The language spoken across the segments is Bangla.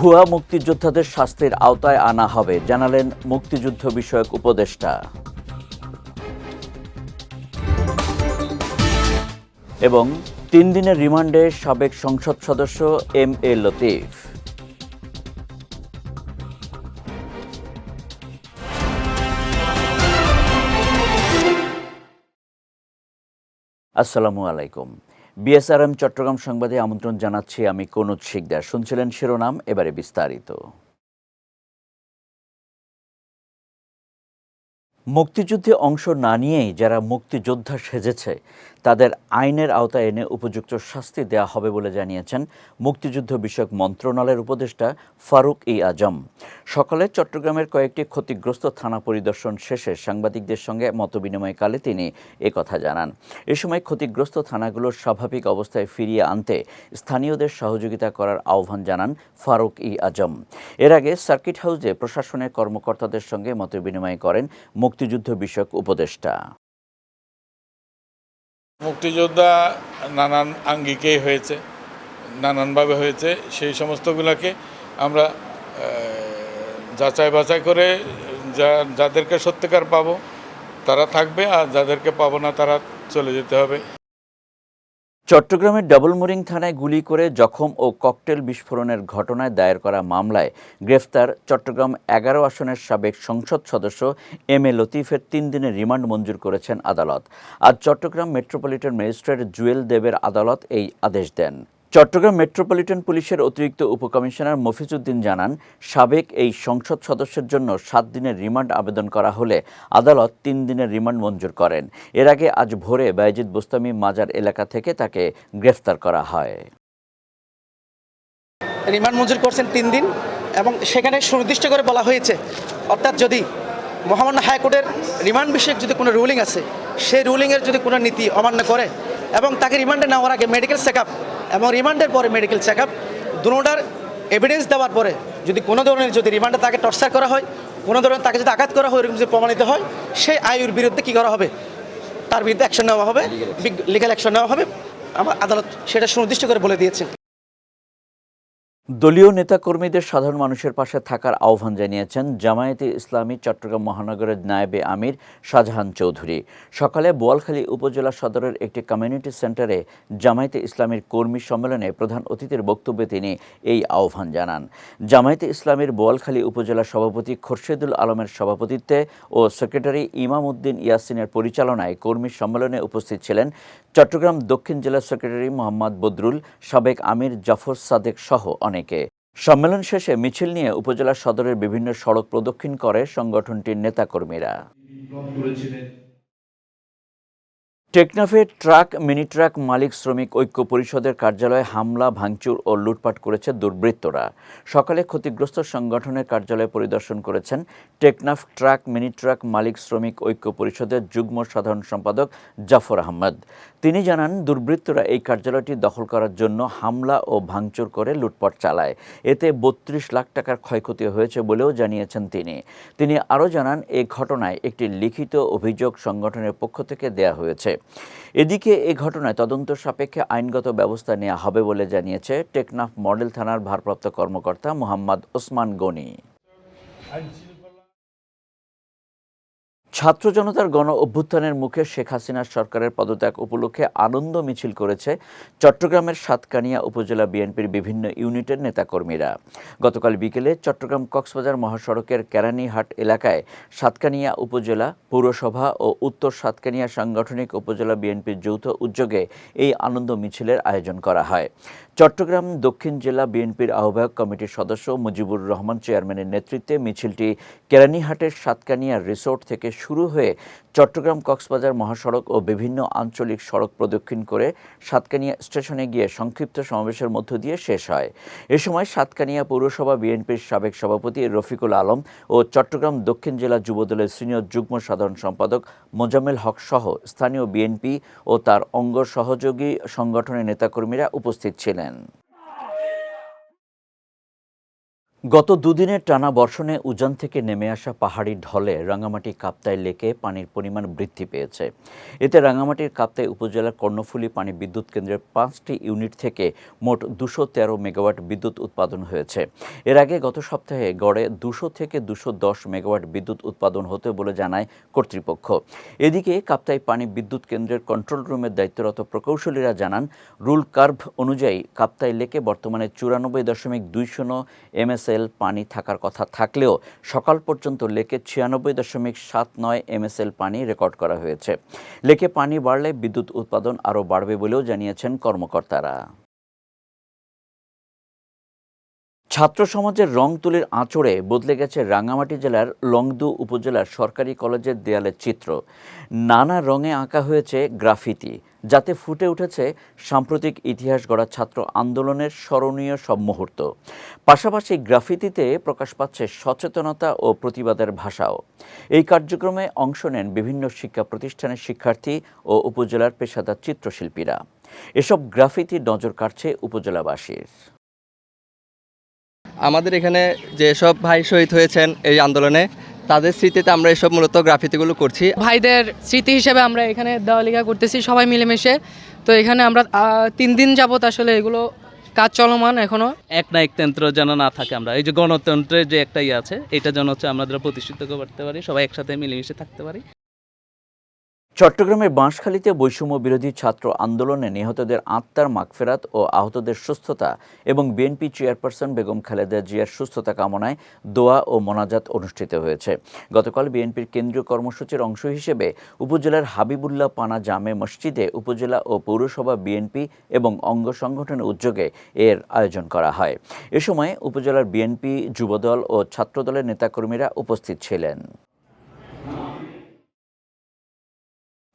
ভুয়া মুক্তিযোদ্ধাদের শাস্তির আওতায় আনা হবে, জানালেন মুক্তিযুদ্ধ বিষয়ক উপদেষ্টা। এবং তিন দিনের রিমান্ডে সাবেক সংসদ সদস্য এম এ লতিফ। আসসালামু আলাইকুম। বিএসআরএম চট্টগ্রাম সংবাদে আমন্ত্রণ জানাচ্ছি আমি কনুজ শিকদার। শুনছিলেন শিরোনাম এবারে বিস্তারিত। মুক্তিযুদ্ধে অংশ না নিয়েই যারা মুক্তিযোদ্ধা সেজেছে, তাদের আইনের আওতায় এনে উপযুক্ত শাস্তি দেওয়া হবে বলে জানিয়েছেন মুক্তিযুদ্ধ বিষয়ক মন্ত্রণালয়ের উপদেষ্টা ফারুক ই আজম। সকালে চট্টগ্রামের কয়েকটি ক্ষতিগ্রস্ত থানা পরিদর্শন শেষে সাংবাদিকদের সঙ্গে মতবিনিময়কালে তিনি একথা জানান। এ সময় ক্ষতিগ্রস্ত থানাগুলোর স্বাভাবিক অবস্থায় ফিরিয়ে আনতে স্থানীয়দের সহযোগিতা করার আহ্বান জানান ফারুক ই আজম। এর আগে সার্কিট হাউসে প্রশাসনের কর্মকর্তাদের সঙ্গে মতবিনিময় করেন মুক্তিযুদ্ধ বিষয়ক উপদেষ্টা। মুক্তিযোদ্ধা নানান আঙ্গিকেই হয়েছে, নানানভাবে হয়েছে। সেই সমস্তগুলোকে আমরা যাচাই বাছাই করে যা, যাদেরকে সত্যিকার পাবো তারা থাকবে আর যাদেরকে পাবো না তারা চলে যেতে হবে। চট্টগ্রামের ডাবলমোরিং থানায় গুলি করে জখম ও ককটেল বিস্ফোরণের ঘটনায় দায়ের করা মামলায় গ্রেফতার চট্টগ্রাম এগারো আসনের সাবেক সংসদ সদস্য এম এ লতিফের তিন দিনের রিমান্ড মঞ্জুর করেছেন আদালত। আজ চট্টগ্রাম মেট্রোপলিটন ম্যাজিস্ট্রেট জুয়েল দেবের আদালত এই আদেশ দেন। চট্টগ্রাম মেট্রোপলিটন পুলিশের অতিরিক্ত উপকমিশনার মফিজউদ্দিন জানান, সাবেক এই সংসদ সদস্যের জন্য সাত দিনের রিমান্ড আবেদন করা হলে আদালত তিন দিনের রিমান্ড মঞ্জুর করেন। এর আগে আজ ভোরে বায়েজিদ বুস্তামি মাজার এলাকা থেকে তাকে গ্রেফতার করা হয়। রিমান্ড মঞ্জুর করছেন তিন দিন এবং সেখানে সুনির্দিষ্ট করে বলা হয়েছে, অর্থাৎ যদি মহামান্য হাইকোর্টের রিমান্ড বিষয়ক যদি কোনো রুলিং আছে, সেই রুলিংয়ের যদি কোনো নীতি অমান্য করে এবং তাকে রিমান্ডে নেওয়ার আগে মেডিকেল চেক এবং রিমান্ডের পরে মেডিকেল চেক আপ দুটার এভিডেন্স দেওয়ার পরে যদি কোনো ধরনের যদি রিমান্ডে তাকে টর্চার করা হয় কোনো ধরনের তাকে যদি আঘাত করা হয় এরকম যদি প্রমাণিত হয় সেই আয়ুর বিরুদ্ধে কী করা হবে? তার বিরুদ্ধে অ্যাকশন নেওয়া হবে লিগাল অ্যাকশন নেওয়া হবে। আমার আদালত সেটা সুনির্দিষ্ট করে বলে দিয়েছে। দলীয় নেতাকর্মীদের সাধারণ মানুষের পাশে থাকার আহ্বান জানিয়েছেন জামায়াতে ইসলামী চট্টগ্রাম মহানগরের নায়েবে আমির শাহজাহান চৌধুরী। সকালে বোয়ালখালী উপজেলা সদরের একটি কমিউনিটি সেন্টারে জামায়াতে ইসলামীর কর্মী সম্মেলনে প্রধান অতিথির বক্তব্যে তিনি এই আহ্বান জানান। জামায়াতে ইসলামীর বোয়ালখালী উপজেলা সভাপতি খোরশেদুল আলমের সভাপতিত্বে ও সেক্রেটারি ইমাম উদ্দিন ইয়াসিনের পরিচালনায় কর্মী সম্মেলনে উপস্থিত ছিলেন চট্টগ্রাম দক্ষিণ জেলা সেক্রেটারি মোহাম্মদ বদরুল, সাবেক আমির জাফর সাদেক সহ অনেকে। সম্মেলন শেষে মিছিল নিয়ে উপজেলা সদরের বিভিন্ন সড়ক প্রদক্ষিণ করে সংগঠনটির নেতাকর্মীরা। টেকনাফে ট্রাক, মিনি ট্রাক মালিক শ্রমিক ঐক্য পরিষদের কার্যালয়ে হামলা, ভাঙচুর ও লুটপাট করেছে দুর্বৃত্তরা। সকালে ক্ষতিগ্রস্ত সংগঠনের কার্যালয় পরিদর্শন করেছেন টেকনাফ ট্রাক, মিনি ট্রাক মালিক শ্রমিক ঐক্য পরিষদের যুগ্ম সাধারণ সম্পাদক জাফর আহমদ। তিনি জানান, দুর্বৃত্তরা এই কার্যালয়টি দখল করার জন্য হামলা ও ভাঙচুর করে লুটপাট চালায়। এতে বত্রিশ লাখ টাকার ক্ষয়ক্ষতি হয়েছে বলেও জানিয়েছেন তিনি। তিনি আরও জানান এই ঘটনায় একটি লিখিত অভিযোগ সংগঠনের পক্ষ থেকে দেয়া হয়েছে। এদিকে এ ঘটনায় তদন্ত সাপেক্ষে আইনগত ব্যবস্থা নেওয়া হবে বলে জানিয়েছে টেকনাফ মডেল থানার ভারপ্রাপ্ত কর্মকর্তা মোহাম্মদ ওসমান গনি। ছাত্র জনতার গণ অভ্যুত্থানের মুখে শেখ হাসিনার সরকারের পদত্যাগ উপলক্ষে আনন্দ মিছিল করেছে চট্টগ্রামের সাতকানিয়া উপজেলা বিএনপির বিভিন্ন ইউনিটের নেতাকর্মীরা। গতকাল বিকেলে চট্টগ্রাম কক্সবাজার মহাসড়কের কেরানীহাট এলাকায় সাতকানিয়া উপজেলা, পৌরসভা ও উত্তর সাতকানিয়া সাংগঠনিক উপজেলা বিএনপির যৌথ উদ্যোগে এই আনন্দ মিছিলের আয়োজন করা হয়। চট্টগ্রাম দক্ষিণ জেলা বিএনপির আহ্বায়ক কমিটির সদস্য মুজিবুর রহমান চেয়ারম্যানের নেতৃত্বে মিছিলটি কেরানীহাটের সাতকানিয়া রিসোর্ট থেকে শুরু হয়ে চট্টগ্রাম কক্সবাজার মহাসড়ক ও বিভিন্ন আঞ্চলিক সড়ক প্রদক্ষিণ করে সাতকানিয়া স্টেশনে গিয়ে সংক্ষিপ্ত সমাবেশের মধ্য দিয়ে শেষ হয়। এ সময় সাতকানিয়া পৌরসভা বিএনপির সাবেক সভাপতি রফিকুল আলম ও চট্টগ্রাম দক্ষিণ জেলা যুবদলের সিনিয়র যুগ্ম সাধারণ সম্পাদক মোজাম্মেল হক সহ স্থানীয় বিএনপি ও তার অঙ্গ সহযোগী সংগঠনের নেতাকর্মীরা উপস্থিত ছিলেন। 아멘. গত দুদিনের টানা বর্ষণে উজান থেকে নেমে আসা পাহাড়ি ঢলে রাঙামাটি কাপ্তাই লেকে পানির পরিমাণ বৃদ্ধি পেয়েছে। এতে রাঙামাটির কাপ্তাই উপজেলার কর্ণফুলী পানি বিদ্যুৎ কেন্দ্রের পাঁচটি ইউনিট থেকে মোট দুশো তেরো মেগাওয়াট বিদ্যুৎ উৎপাদন হয়েছে। এর আগে গত সপ্তাহে গড়ে দুশো থেকে দুশো দশ মেগাওয়াট বিদ্যুৎ উৎপাদন হতে বলে জানায় কর্তৃপক্ষ। এদিকে কাপ্তাই পানি বিদ্যুৎ কেন্দ্রের কন্ট্রোল রুমের দায়িত্বরত প্রকৌশলীরা জানান, রুল কার্ভ অনুযায়ী কাপ্তাই লেকে বর্তমানে চুরানব্বই দশমিক দুই শূন্য এমএসএল পানি থাকার কথা থাকলেও সকাল পর্যন্ত লেকে ছিয়ানব্বই দশমিক সাত নয় এমএসএল পানি রেকর্ড করা হয়েছে। লেকে পানি বাড়লে বিদ্যুৎ উৎপাদন আরও বাড়বে বলেও জানিয়েছেন কর্মকর্তারা। ছাত্র সমাজের রং তুলির আঁচড়ে বদলে গেছে রাঙামাটি জেলার লংদু উপজেলার সরকারি কলেজের দেয়ালের চিত্র। নানা রঙে আঁকা হয়েছে গ্রাফিতি। যাতে ফুটে উঠেছে সাম্প্রতিক ইতিহাস গড়া ছাত্র আন্দোলনের স্মরণীয় সব মুহূর্ত। পাশাপাশি গ্রাফিতিতে প্রকাশ পাচ্ছে সচেতনতা ও প্রতিবাদের ভাষাও। এই কার্যক্রমে অংশ নেন বিভিন্ন শিক্ষা প্রতিষ্ঠানের শিক্ষার্থী ও উপজেলার পেশাদার চিত্রশিল্পীরা। এসব গ্রাফিতি নজর কাটছে উপজেলাবাসীর। আমাদের এখানে যেসব ভাই শহীদ হয়েছেন এই আন্দোলনে তাদের স্মৃতিতে আমরা এসব মূলত গ্রাফিতিগুলো করছি। ভাইদের স্মৃতি হিসেবে আমরা এখানে দেওয়ালিকা করতেছি সবাই মিলেমিশে। তো এখানে আমরা তিন দিন যাবত আসলে এগুলো কাজ চলমান এখনও। এক না একতন্ত্র যেন না থাকে আমরা। এই যে গণতন্ত্রের যে একটা ইয়ে আছে এটা যেন হচ্ছে আমরা যেন প্রতিষ্ঠিত করতে পারি সবাই একসাথে মিলেমিশে থাকতে পারি। চট্টগ্রামের বাঁশখালীতে বৈষম্য বিরোধী ছাত্র আন্দোলনে নিহতদের আত্মার মাগফেরাত ও আহতদের সুস্থতা এবং বিএনপি চেয়ারপারসন বেগম খালেদা জিয়ার সুস্থতা কামনায় দোয়া ও মোনাজাত অনুষ্ঠিত হয়েছে। গতকাল বিএনপির কেন্দ্রীয় কর্মসূচির অংশ হিসেবে উপজেলার হাবিবুল্লাহ পানা জামে মসজিদে উপজেলা ও পৌরসভা বিএনপি এবং অঙ্গ সংগঠনের উদ্যোগে এর আয়োজন করা হয়। এ সময় উপজেলার বিএনপি যুবদল ও ছাত্রদলের নেতাকর্মীরা উপস্থিত ছিলেন।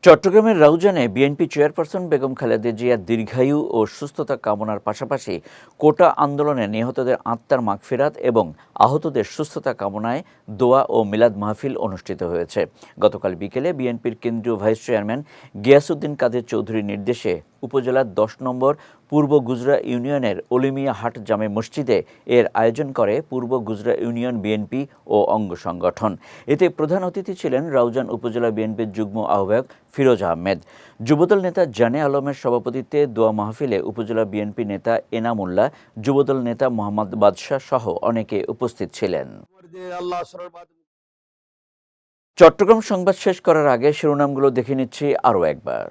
চট্টগ্রামের রাউজানে বিএনপি চেয়ারপারসন বেগম খালেদা জিয়া দীর্ঘায়ু ও সুস্থতা কামনার পাশাপাশি কোটা আন্দোলনে নিহতদের আত্মার মাগফিরাত এবং আহতদের সুস্থতা কামনায় দোয়া ও মিলাদ মাহফিল অনুষ্ঠিত হয়েছে। গতকাল বিকেলে বিএনপির কেন্দ্রীয় ভাইস চেয়ারম্যান গিয়াসুদ্দিন কাদের চৌধুরীর নির্দেশে উপজেলার দশ নম্বর পূর্ব গুজরা ইউনিয়নের অলিমিয়া হাট জামে মসজিদে এর আয়োজন করে পূর্ব গুজরা ইউনিয়ন বিএনপি ও অঙ্গ সংগঠন। এতে প্রধান অতিথি ছিলেন রাউজান উপজেলা বিএনপির যুগ্ম আহ্বায়ক ফিরোজ আহমেদ। যুবদল নেতা জানে আলমের সভাপতিত্বে দোয়া মাহফিলে উপজেলা বিএনপি নেতা এনামুল্লাহ, যুবদল নেতা মোহাম্মদ বাদশাহ সহ অনেকে উপস্থিত ছিলেন। চট্টগ্রাম সংবাদ শেষ করার আগে শিরোনামগুলো দেখে নিচ্ছি আরও একবার।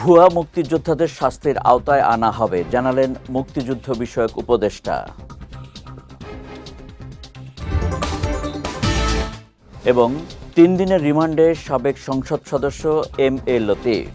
ভুয়া মুক্তিযোদ্ধাদের শাস্তির আওতায় আনা হবে, জানালেন মুক্তিযুদ্ধ বিষয়ক উপদেষ্টা। এবং তিন দিনের রিমান্ডে সাবেক সংসদ সদস্য এম এ লতিফ।